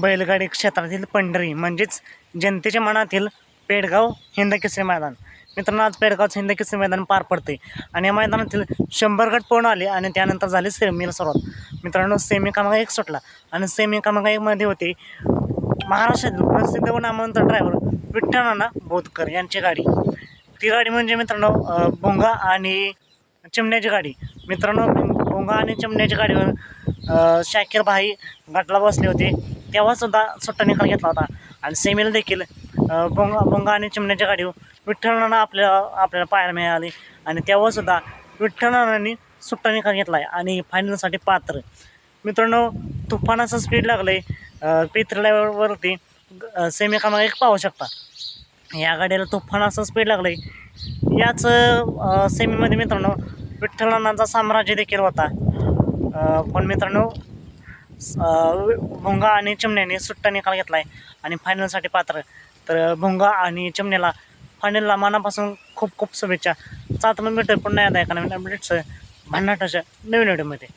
बैलगाडी क्षेत्रातील पंढरी म्हणजेच जनतेच्या मनातील पेडगाव हिंद केसरी मैदान. मित्रांनो आज पेडगावचं हिंद केसरी मैदान पार पडते आणि या मैदानातील शंभर गट पूर्ण आले आणि त्यानंतर झाले सेमीला सुरुवात. मित्रांनो सेमी क्रमांक एक सुटला आणि सेमी क्रमांक एकमध्ये होते महाराष्ट्रातील प्रसिद्ध व नामवंत ड्रायव्हर विठ्ठल बोधकर यांची गाडी. ती गाडी म्हणजे मित्रांनो अ, भोंगा आणि चिमण्याची गाडी. मित्रांनो भोंगा आणि चिमण्याच्या गाडीवर शाकीर भाई गटला बसले होते. तेव्हासुद्धा सुट्टा निकाल घेतला होता. आणि सेमीला देखील बोंगा बोंगा आणि चिमण्याच्या गाडीवर विठ्ठलनाना आपल्या आपल्याला पाहायला मिळाले. आणि तेव्हासुद्धा विठ्ठलनानांनी सुट्टा निकाल घेतला आहे आणि फायनलसाठी पात्र. मित्रांनो तुफानाचं स्पीड लागलं आहे पित्र सेमी क्रमांक एक पाहू शकता. या गाडीला तुफान असं स्पीड लागलं आहे याच सेमीमध्ये मित्रांनो विठ्ठलनाचा साम्राज्य देखील होता. पण मित्रांनो भुंगा आणि चिमण्याने सुट्टा निकाल घेतला आहे आणि फायनलसाठी पात्र. तर भुंगा आणि चिमण्याला फायनलला मनापासून खूप खूप शुभेच्छा. चालतं मग भेटतो पुन्हा एकदा एका नवीन अपडेट्स भन्नाटाच्या नवीन व्हिडिओमध्ये